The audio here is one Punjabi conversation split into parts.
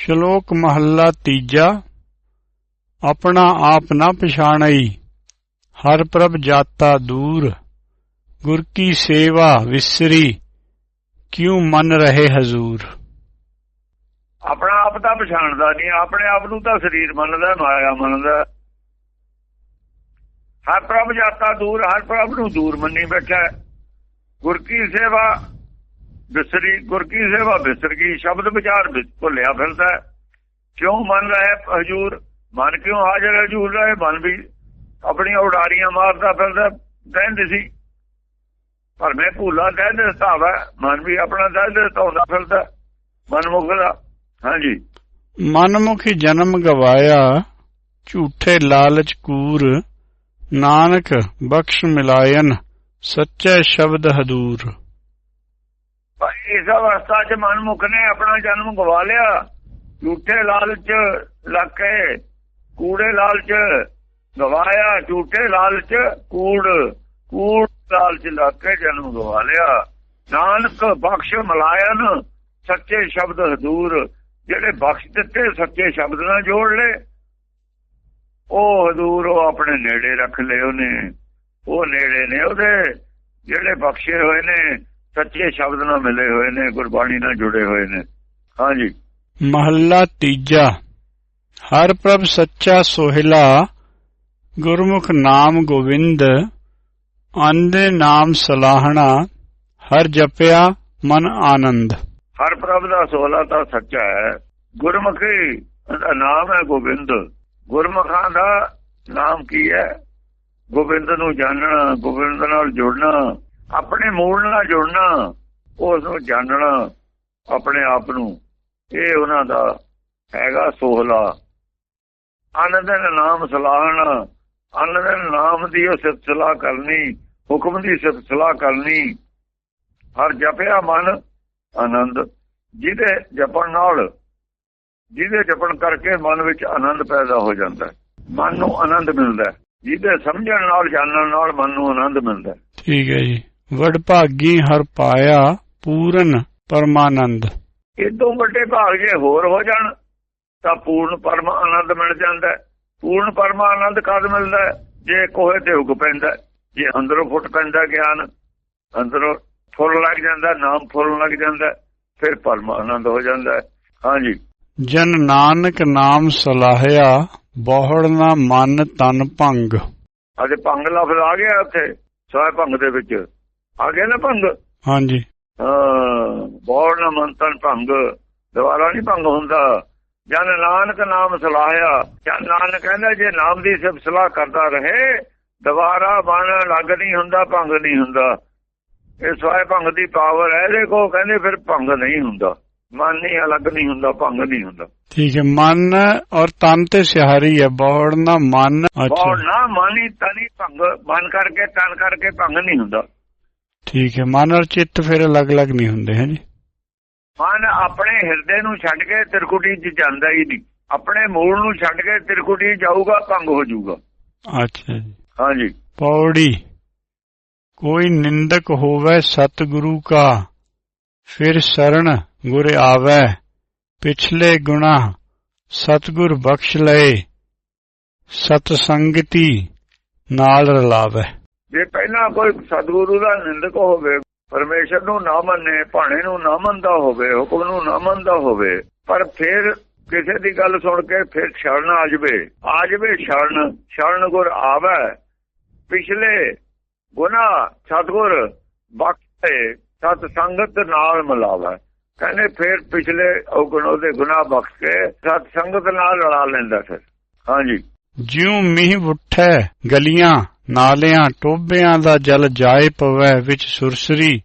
ਸ਼ਲੋਕ ਮਹੱਲਾ ਤੀਜਾ, ਆਪਣਾ ਆਪ ਨਾ ਪਛਾਣਈ, ਹਰ ਪ੍ਰਭ ਜਾਤਾ ਦੂਰ, ਗੁਰ ਕੀ ਸੇਵਾ ਵਿਸਰੀ, ਕਿਉ ਮਨ ਰਹੇ ਹਜ਼ੂਰ ਆਪਣਾ ਆਪ ਤਾਂ ਪਛਾਣਦਾ ਨਹੀਂ, ਆਪਣੇ ਆਪ ਨੂੰ ਤਾਂ ਸਰੀਰ ਮੰਨਦਾ, ਮਾਇਆ ਮੰਨਦਾ ਹਰ ਪ੍ਰਭ ਜਾਤਾ ਦੂਰ, ਹਰ ਪ੍ਰਭ ਨੂੰ ਦੂਰ ਮੰਨੀ ਬੈਠਾ ਹੈ। ਗੁਰ ਕੀ ਸੇਵਾ ਬਿਸਰੀ ਗੁਰ ਕੀ ਸੇਵਾ ਬਿਸਰ ਗਈ ਸ਼ਬਦ ਵਿਚਾਰ ਭੁੱਲਿਆ ਫਿਰਦਾ ਕਿਉਂ ਮੰਨ ਰਿਹਾ ਹਜੂਰ? ਮਨ ਕਿਉਂ ਹਾਜ਼ਰ ਹੈ ਹਜੂਰ ਰਹੇ ਮਨ ਵੀ ਆਪਣੀਆਂ ਉਡਾਰੀਆਂ ਮਾਰਦਾ ਫਿਰਦਾ ਕਹਿੰਦੇ ਸੀ। ਪਰ ਮੈਂ ਭੂਲਾ ਕਹਿੰਦੇ ਸਤਾਵਾ ਮਨ ਵੀ ਆਪਣਾ ਕਹਿੰਦੇ ਸਤਾਉਂਦਾ ਫਿਰਦਾ ਮਨ ਮੁਕਦਾ। ਹਾਂਜੀ। ਮਨਮੁਖੀ ਜਨਮ ਗਵਾਇਆ, ਝੂਠੇ ਲਾਲਚ ਕੂਰ, ਨਾਨਕ ਬਖਸ਼ ਮਿਲਾਇਨ, ਸੱਚੇ ਸ਼ਬਦ ਹਦੂਰ। ਇਸ ਅਵਸਥਾ 'ਚ ਮਨਮੁਖ ਨੇ ਆਪਣਾ ਜਨਮ ਗਵਾ ਲਿਆ। ਝੂਠੇ ਲਾਲਚ ਲੱਗ ਕੇ ਕੂੜੇ ਲਾਲਚ ਗਵਾਇਆ। ਝੂਠੇ ਲਾਲਚ ਕੂੜ। ਕੂੜ ਲਾਲਚ ਲੱਗ ਜਨਮ ਗਵਾ ਲਿਆ। ਨਾਨਕ ਬਖਸ਼ ਮਲਾਇਨ, ਸੱਚੇ ਸ਼ਬਦ ਹਜ਼ੂਰ। ਜਿਹੜੇ ਬਖਸ਼ ਦਿੱਤੇ, ਸੱਚੇ ਸ਼ਬਦ ਨਾਲ ਜੋੜ ਲਏ। ਉਹ ਹਜ਼ੂਰ ਉਹ ਆਪਣੇ ਨੇੜੇ ਰੱਖ ਲਏ ਉਹਨੇ। ਉਹ ਨੇੜੇ ਨੇ ਉਹਦੇ। ਜਿਹੜੇ ਬਖਸ਼ੇ ਹੋਏ ਨੇ ਸੱਚੇ ਸ਼ਬਦ ਨਾਲ ਮਿਲੇ ਹੋਏ ਨੇ ਗੁਰਬਾਣੀ ਨਾਲ ਜੁੜੇ ਹੋਏ ਨੇ। ਹਾਂਜੀ। ਮਹੱਲਾ ਤੀਜਾ। ਹਰ ਪ੍ਰਭ ਸੱਚਾ ਸੋਹਿਲਾ ਗੁਰਮੁਖ ਨਾਮ ਗੋਵਿੰਦ ਆਂਦੇ ਨਾਮ ਸਲਾਹਣਾ ਹਰ ਜਪਿਆ ਮਨ ਆਨੰਦ। ਹਰ ਪ੍ਰਭ ਦਾ ਸੋਲਾ ਤਾਂ ਸੱਚਾ ਹੈ। ਗੁਰਮੁਖੀ ਦਾ ਨਾਮ ਹੈ ਗੋਬਿੰਦ ਗੁਰਮੁਖਾਂ ਦਾ ਨਾਮ ਕੀ ਹੈ? ਗੋਬਿੰਦ ਨੂੰ ਜਾਣਨਾ ਗੋਬਿੰਦ ਨਾਲ ਜੁੜਨਾ। ਆਪਣੇ ਮੂਲ ਨਾਲ ਜੁੜਨਾ, ਉਸ ਨੂੰ ਜਾਣਨਾ, ਆਪਣੇ ਆਪ ਨੂੰ, ਇਹ ਉਹਨਾਂ ਦਾ ਹੈਗਾ ਸੋਹਲਾ। ਆਨੰਦ ਨਾਮ ਸਲਾਹਣਾ ਆਨੰਦ ਨਾਮ ਦੀ ਉਹ ਸਿਫਤ ਕਰਨੀ, ਹੁਕਮ ਦੀ ਸਿਫਤ ਕਰਨੀ। ਹਰ ਜਪਿਆ ਮਨ ਆਨੰਦ, ਜਿਹਦੇ ਜਪਣ ਨਾਲ, ਜਿਹਦੇ ਜਪਣ ਕਰਕੇ ਮਨ ਵਿੱਚ ਆਨੰਦ ਪੈਦਾ ਹੋ ਜਾਂਦਾ ਮਨ ਨੂੰ ਆਨੰਦ ਮਿਲਦਾ ਜਿਹਦੇ ਸਮਝਣ ਨਾਲ, ਜਾਣਨ ਨਾਲ ਮਨ ਨੂੰ ਆਨੰਦ ਮਿਲਦਾ ਠੀਕ ਹੈ ਜੀ। ਵਡਭਾਗੀ ਹਰ ਪਾਇਆ ਪੂਰਨ ਪਰਮਾਨੰਦ ਇਦੋਂ ਵੱਡੇ ਭਾਗ ਜੇ ਹੋਰ ਹੋ ਜਾਣ ਤਾਂ ਪੂਰਨ ਪਰਮ ਆਨੰਦ ਮਿਲ ਜਾਂਦਾ। ਪੂਰਨ ਪਰਮ ਆਨੰਦ ਕਦ ਮਿਲਦਾ? ਜੇ ਕੋਹੇ ਤੇ ਹੁਕ ਪੈਂਦਾ। ਜੇ ਅੰਦਰੋਂ ਫੁੱਟ ਪੈਂਦਾ ਗਿਆਨ ਅੰਦਰੋਂ ਫੁੱਲ ਲੱਗ ਜਾਂਦਾ ਨਾਮ ਫੁੱਲ ਲੱਗ ਜਾਂਦਾ ਫਿਰ ਪਰਮ ਆਨੰਦ ਹੋ ਜਾਂਦਾ। ਹਾਂਜੀ ਜਨ ਨਾਨਕ ਨਾਮ ਸਲਾਹਿਆ ਬਹੁੜ ਨਾ ਮਨ ਤਨ ਭੰਗ ਅਜੇ ਭੰਗ ਲਫ਼ਜ਼ ਆ ਗਿਆ ਉੱਥੇ ਸਵਾਇ ਭੰਗ ਦੇ ਵਿੱਚ ਆ ਗਿਆ ਨਾ ਭੰਗ? ਹਾਂਜੀ। ਹਾਂ ਬੋੜ ਨਾ ਮੰਤਨ ਭੰਗ। ਦੁਬਾਰਾ ਨਹੀਂ ਭੰਗ ਹੁੰਦਾ। ਜਨ ਨਾਨਕ ਨਾਮ ਸਲਾਹਿਆ। ਜਨ ਨਾਨਕ ਕਹਿੰਦਾ ਜੇ ਨਾਮ ਦੀ ਸਿਫਤ ਸਲਾਹ ਕਰਦਾ ਰਹੇ ਦੁਬਾਰਾ ਮਨ ਲੱਗ ਨਹੀਂ ਹੁੰਦਾ ਭੰਗ ਨਹੀਂ ਹੁੰਦਾ। ਇਹ ਸਵਾਇ ਭੰਗ ਦੀ ਪਾਵਰ ਹੈ ਦੇਖੋ ਕਹਿੰਦੇ ਫਿਰ ਭੰਗ ਨਹੀਂ ਹੁੰਦਾ। ਮਨ ਨਹੀਂ ਅਲੱਗ ਨਹੀਂ ਹੁੰਦਾ ਭੰਗ ਨਹੀਂ ਹੁੰਦਾ। ਠੀਕ ਹੈ ਮਨ ਔਰ ਤਨ ਤੇ ਸਿਹਾਰੀ ਹੈ ਬਹੁੜ ਨਾ ਮਨ। ਬੋੜ ਅੱਛਾ ਨਾ ਮਾਨੀ ਤਨੀ ਭੰਗ। ਮਨ ਕਰਕੇ ਤਨ ਕਰਕੇ ਭੰਗ ਨਹੀਂ ਹੁੰਦਾ। ਠੀਕ ਹੈ ਮਨ ਔਰ ਚਿੱਤ ਫਿਰ ਅਲੱਗ-ਅਲੱਗ ਨਹੀਂ ਹੁੰਦੇ ਹੈ ਜੀ? ਮਨ ਆਪਣੇ ਹਿਰਦੇ ਨੂੰ ਛੱਡ ਕੇ ਤਿਰਕੁਟੀ 'ਚ ਜਾਂਦਾ ਹੀ ਨਹੀਂ। ਆਪਣੇ ਮੂਲ ਨੂੰ ਛੱਡ ਕੇ ਤਿਰਕੁਟੀ ਜਾਊਗਾ ਭੰਗ ਹੋ ਜਾਊਗਾ। ਅੱਛਾ ਜੀ। ਹਾਂਜੀ। ਪੌੜੀ। ਕੋਈ ਨਿੰਦਕ ਹੋਵੇ ਸਤਿਗੁਰੂ ਕਾ ਫਿਰ ਸਰਣ ਗੁਰ ਆਵੈ। ਪਿਛਲੇ ਗੁਨਾ ਸਤਿਗੁਰ ਬਖਸ਼ ਲਏ ਸਤ ਸੰਗਤੀ ਨਾਲ ਰਲਾਵੈ। ਜੇ ਪਹਿਲਾਂ ਕੋਈ ਸਤਿਗੁਰੂ ਦਾ ਨਿੰਦਕ ਹੋਵੇ, ਪਰਮੇਸ਼ਰ ਨੂੰ ਨਾ ਮੰਨੇ, ਭਾਣੇ ਨੂੰ ਨਾ ਮੰਨਦਾ ਹੋਵੇ, ਹੁਕਮ ਨੂੰ ਨਾ ਮੰਨਦਾ ਹੋਵੇ, ਪਰ ਫਿਰ ਕਿਸੇ ਦੀ ਗੱਲ ਸੁਣ ਕੇ ਫਿਰ ਛੜਨ ਆ ਜਵੇ। ਆ ਜਵੇ ਛੜਨ ਛੜਨ ਗੁਰ ਆਵੈ। ਪਿਛਲੇ ਗੁਨਾ ਸਤਿਗੁਰ ਬਖਸ਼ੇ ਸਤ ਸੰਗਤ ਨਾਲ ਮਿਲਾਵੇ। ਕਹਿੰਦੇ ਫਿਰ ਪਿਛਲੇ ਔਗਣ ਉਹਦੇ ਗੁਨਾਹ ਬਖਸ਼ ਕੇ ਸਤ ਸੰਗਤ ਨਾਲ ਰਲਾ ਲੈਂਦਾ ਫਿਰ। ਹਾਂਜੀ। ਜਿਉ ਮੀਂਹ ਉੱਠੈ ਗਲੀਆਂ ਨਾਲਿਆਂ ਟੋਬਿਆਂ ਦਾ ਜਲ ਜਾਏ ਪਵੈ ਵਿੱਚ ਸੁਰਸਰੀ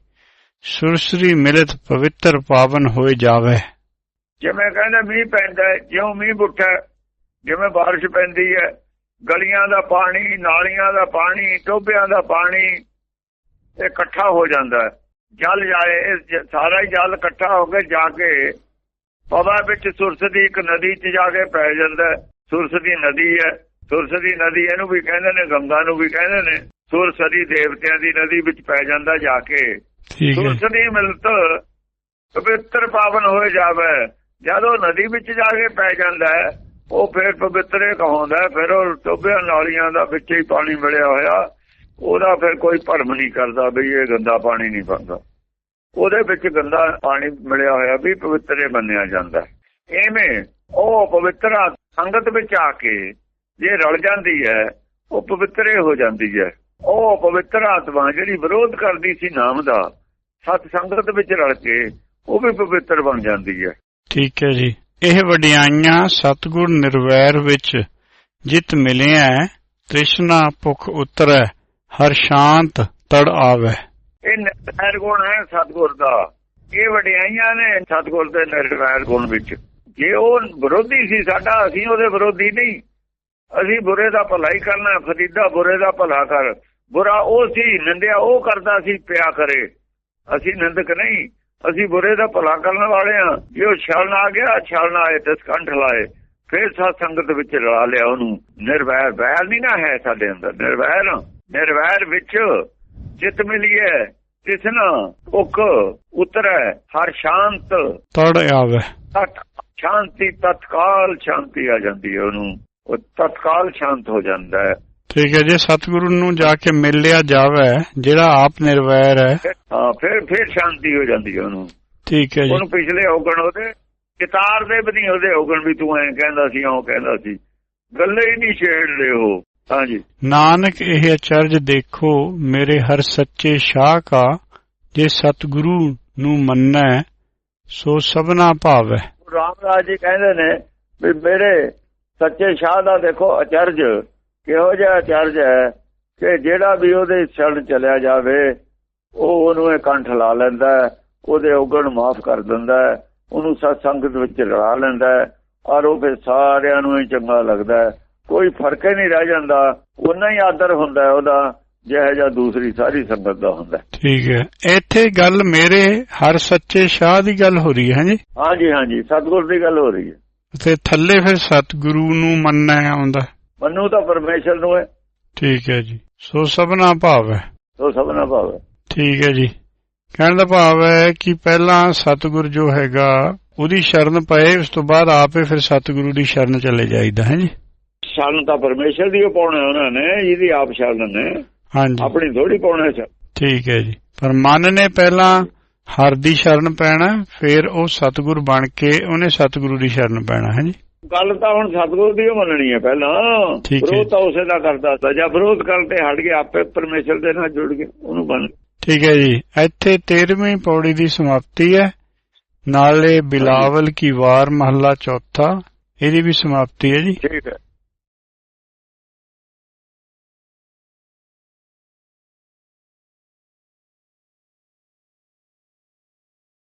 ਸੁਰਸਰੀ ਮਿਲਤ ਪਵਿੱਤਰ ਪਾਵਨ ਹੋਏ ਜਾਵੇ। ਜਿਵੇਂ ਕਹਿੰਦੇ ਮੀਂਹ ਪੈਂਦਾ ਹੈ, ਜਿਉਂ ਮੀਂਹ ਬੁੱਠਾ ਜਿਵੇਂ ਬਾਰਿਸ਼ ਪੈਂਦੀ ਹੈ ਗਲੀਆਂ ਦਾ ਪਾਣੀ ਨਾਲੀਆਂ ਦਾ ਪਾਣੀ ਟੋਬਿਆਂ ਦਾ ਪਾਣੀ ਇਹ ਇਕੱਠਾ ਹੋ ਜਾਂਦਾ ਜਲ ਜਾਏ ਇਹ ਸਾਰਾ ਹੀ ਜਲ ਇਕੱਠਾ ਹੋ ਕੇ ਜਾ ਕੇ ਪਵਾ ਵਿੱਚ ਸੁਰਸ ਦੀ ਇੱਕ ਨਦੀ 'ਚ ਜਾ ਕੇ ਪੈ ਜਾਂਦਾ ਸੁਰਸ ਦੀ ਨਦੀ ਹੈ ਸੁਰਸ ਦੀ ਨਦੀ ਇਹਨੂੰ ਵੀ ਕਹਿੰਦੇ ਨੇ ਗੰਗਾ ਨੂੰ ਵੀ ਕਹਿੰਦੇ ਨੇ। ਸੁਰਸਰੀ ਦੇਵਤਿਆਂ ਦੀ ਨਦੀ ਵਿੱਚ ਪੈ ਜਾਂਦਾ ਜਾ ਕੇ। ਠੀਕ ਹੈ। ਸੁਰਸ ਦੀ ਮਿਲਤ ਪਵਿੱਤਰ ਪਾਵਨ ਹੋਏ ਜਾਵੇ। ਜਦ ਨਦੀ ਵਿੱਚ ਜਾ ਕੇ ਪੈ ਜਾਂਦਾ ਉਹ ਫਿਰ ਪਵਿੱਤਰੇ ਕਹਾਉਂਦਾ ਫਿਰ ਉਹ ਟੋਬਿਆਂ ਨਾਲੀਆਂ ਦਾ ਵਿੱਚ ਹੀ ਪਾਣੀ ਮਿਲਿਆ ਹੋਇਆ। ਉਹਦਾ ਫਿਰ ਕੋਈ ਭਰਮ ਨਹੀਂ ਕਰਦਾ ਵੀ ਇਹ ਗੰਦਾ ਪਾਣੀ ਨਹੀਂ ਬਣਦਾ। ਉਹਦੇ ਵਿੱਚ ਗੰਦਾ ਪਾਣੀ ਮਿਲਿਆ ਹੋਇਆ ਵੀ ਪਵਿੱਤਰੇ ਮੰਨਿਆ ਜਾਂਦਾ। ਐਵੇਂ ਉਹ ਪਵਿੱਤਰਾ ਸੰਗਤ ਵਿੱਚ ਆ ਕੇ ਜੇ ਰਲ ਜਾਂਦੀ ਹੈ ਉਹ ਪਵਿੱਤਰੇ ਹੋ ਜਾਂਦੀ ਹੈ। ਉਹ ਪਵਿੱਤਰ ਆਤਮਾ ਜਿਹੜੀ ਵਿਰੋਧ ਕਰਦੀ ਸੀ ਨਾਮ ਦਾ ਸਤ ਸੰਗਤ ਵਿੱਚ ਰਲ ਕੇ ਉਹ ਵੀ ਪਵਿੱਤਰ ਬਣ ਜਾਂਦੀ ਹੈ। ਠੀਕ ਹੈ ਜੀ। ਇਹ ਵਡਿਆਈਆਂ ਸਤਿਗੁਰ ਨਿਰਵੈਰ ਵਿੱਚ ਜਿਤ ਮਿਲਿਆ ਤ੍ਰਿਸ਼ਨਾ ਭੁਖ ਉਤਰੈ ਹਰ ਸ਼ਾਂਤ ਤੜ ਆਵੈ। ਇਹ ਨਿਰਵੈਰ ਗੁਣ ਹੈ ਸਤਗੁਰ ਦਾ। ਇਹ ਵਡਿਆਈਆਂ ਨੇ ਸਤਗੁਰ ਦੇ ਨਿਰਵੈਰ ਗੁਣ ਵਿੱਚ। ਜੇ ਉਹ ਵਿਰੋਧੀ ਸੀ ਸਾਡਾ ਅਸੀਂ ਉਹਦੇ ਵਿਰੋਧੀ ਨਹੀਂ। ਅਸੀਂ ਬੁਰੇ ਦਾ ਭਲਾ ਹੀ ਕਰਨਾ ਫਰੀਦਾ ਬੁਰੇ ਦਾ ਭਲਾ ਕਰ। ਬੁਰਾ ਉਹ ਸੀ ਨਿੰਦਿਆ ਉਹ ਕਰਦਾ ਸੀ ਪਿਆ ਕਰੇ। ਅਸੀਂ ਨਿੰਦਕ ਨਹੀਂ ਅਸੀਂ ਬੁਰੇ ਦਾ ਭਲਾ ਕਰਨ ਵਾਲੇ ਆ ਜੇ ਉਹ ਛਲਣ ਆ ਗਿਆ ਛਲਣ ਆਏ ਤੇ ਸਕੰਠ ਲਾਏ ਫਿਰ ਸਾਧ ਸੰਗਤ ਵਿੱਚ ਰਲਾ ਲਿਆ ਉਹਨੂੰ। ਨਿਰਵੈਰ ਵੈਰ ਨਹੀਂ ਨਾ ਹੈ ਸਾਡੇ ਅੰਦਰ। ਨਿਰਵੈਰ ਨਿਰਵੈਰ ਵਿੱਚ ਚਿਤ ਮਿਲੀਏ ਤਿਸਨਾ ਉਕ ਉਤਰੈ ਹਰ ਸ਼ਾਂਤ। ਤੜ ਆਵੈ। ਸ਼ਾਂਤੀ ਤਤਕਾਲ ਸ਼ਾਂਤੀ ਆ ਜਾਂਦੀ ਹੈ ਉਹਨੂੰ। ਉਹ ਤਤਕਾਲ ਸ਼ਾਂਤ ਹੋ ਜਾਂਦਾ ਹੈ। ਠੀਕ ਹੈ ਜੇ ਸਤਿਗੁਰੂ ਨੂੰ ਜਾ ਕੇ ਮਿਲ ਲਿਆ ਜਾਵੇ ਜਿਹੜਾ ਆਪ ਨਿਰਵੈਰ ਹੈ। ਹਾਂ ਫਿਰ ਫਿਰ ਸ਼ਾਂਤੀ ਹੋ ਜਾਂਦੀ ਹੈ ਉਹਨੂੰ। ਠੀਕ ਹੈ ਜੀ। ਉਹਨੂੰ ਪਿਛਲੇ ਔਗਣ ਉਹਦੇ ਕਿਤਾਰ ਦੇ ਵੀ ਨਹੀਂ ਉਹਦੇ ਔਗਣ ਵੀ ਤੂੰ ਐਂ ਕਹਿੰਦਾ ਸੀ ਉਹ ਕਹਿੰਦਾ ਸੀ। ਗੱਲੇ ਹੀ ਨਹੀਂ ਛੇੜਦੇ ਉਹ। ਹਾਂਜੀ। ਨਾਨਕ ਇਹ ਅਚਰਜ ਦੇਖੋ ਮੇਰੇ ਹਰ ਸੱਚੇ ਸ਼ਾਹ ਕਾ ਜੇ ਸਤਿਗੁਰੂ ਨੂੰ ਮੰਨੈ ਸੋ ਸਭਨਾ ਭਾਵੈ। ਰਾਮਦਾਸ ਜੀ ਕਹਿੰਦੇ ਨੇ ਵੀ ਮੇਰੇ ਸੱਚੇ ਸ਼ਾਹ ਦਾ ਦੇਖੋ ਅਚਰਜ ਕਿਹੋ ਜਿਹਾ ਅਚਰਜ ਹੈ ਕਿ ਜਿਹੜਾ ਵੀ ਉਹਦੇ ਛੜ ਚਲਿਆ ਜਾਵੇ ਉਹ ਉਹਨੂੰ ਇਹ ਕੰਠ ਲਾ ਲੈਂਦਾ ਉਹਦੇ ਔਗਣ ਮਾਫ ਕਰ ਦਿੰਦਾ ਹੈ, ਉਹਨੂੰ ਸਤ ਸੰਗਤ ਵਿੱਚ ਰਲਾ ਲੈਂਦਾ ਹੈ, ਔਰ ਉਹ ਫਿਰ ਸਾਰਿਆਂ ਨੂੰ ਹੀ ਚੰਗਾ ਲੱਗਦਾ ਹੈ। ਕੋਈ ਫ਼ਰਕ ਹੀ ਨਹੀਂ ਰਹਿ ਜਾਂਦਾ ਉਹਨਾਂ ਹੀ ਆਦਰ ਹੁੰਦਾ ਉਹਦਾ ਜਿਹੋ ਜਿਹਾ ਦੂਸਰੀ ਸਾਰੀ ਸੰਗਤ ਦਾ ਹੁੰਦਾ। ਠੀਕ ਹੈ ਇੱਥੇ ਗੱਲ ਮੇਰੇ ਹਰ ਸੱਚੇ ਸ਼ਾਹ ਦੀ ਗੱਲ ਹੋ ਰਹੀ ਹੈ ਜੀ ਹਾਂਜੀ ਹਾਂਜੀ ਸਤਿਗੁਰ ਦੀ ਗੱਲ ਹੋ ਰਹੀ ਹੈ ਤੇ ਥੱਲੇ ਫਿਰ ਸਤਿਗੁਰੂ ਨੂੰ ਮੰਨਣਾ ਆਉਂਦਾ। ਮੰਨੂ ਤਾਂ ਪਰਮੇਸ਼ਰ ਨੂੰ ਹੈ। ਠੀਕ ਹੈ ਜੀ। ਸੋ ਸਭਨਾ ਭਾਵੈ ਉਹ ਸਭਨਾ ਭਾਵ ਹੈ। ਠੀਕ ਹੈ ਜੀ। ਕਹਿਣ ਦਾ ਭਾਵ ਹੈ ਕਿ ਪਹਿਲਾਂ ਸਤਿਗੁਰ ਜੋ ਹੈਗਾ ਉਹਦੀ ਸ਼ਰਨ ਪਏ ਉਸ ਤੋਂ ਬਾਅਦ ਆਪੇ ਫਿਰ ਸਤਿਗੁਰੂ ਦੀ ਸ਼ਰਨ ਚਲੇ ਜਾਈਦਾ ਹੈ ਜੀ? ਸ਼ਰਨ ਤਾਂ ਪਰਮੇਸ਼ਰ ਦੀ ਪਾਉਣਾ ਉਹਨਾਂ ਨੇ ਜਿਹਦੀ ਆਪ ਸ਼ਰਨ ਨੇ। ਹਾਂਜੀ। ਆਪਣੀ ਥੋੜੀ ਪਾਉਣਾ ਸ਼ਰਨ। ਠੀਕ ਹੈ ਜੀ। ਪਰ ਮਨ ਨੇ ਪਹਿਲਾਂ ਹਰ ਦੀ ਸ਼ਰਨ ਪੈਣਾ ਫਿਰ ਉਹ ਸਤਿਗੁਰ ਬਣ ਕੇ ਉਹਨੇ ਸਤਿਗੁਰੂ ਦੀ ਸ਼ਰਨ ਪੈਣਾ ਹੈ ਜੀ? ਗੱਲ ਤਾਂ ਹੁਣ ਸਤਿਗੁਰ ਦੀ ਓ ਮੰਨਣੀ ਹੈ ਪਹਿਲਾਂ। ਵਿਰੋਧ ਤਾਂ ਉਸੇ ਦਾ ਕਰਦਾ ਸੀ। ਜਾਂ ਵਿਰੋਧ ਕਰਦੇ ਹਟ ਕੇ ਆਪੇ ਪਰਮੇਸ਼ਰ ਦੇ ਨਾਲ ਜੁੜ ਕੇ ਉਹਨੂੰ ਬਣ ਠੀਕ ਹੈ ਜੀ। ਇੱਥੇ 13ਵੀਂ ਪੌੜੀ ਦੀ ਸਮਾਪਤੀ ਹੈ। ਨਾਲੇ ਬਿਲਾਵਲ ਕੀ ਵਾਰ ਮਹੱਲਾ ਚੌਥਾ ਇਹਦੀ ਵੀ ਸਮਾਪਤੀ ਹੈ ਜੀ। ਠੀਕ ਹੈ।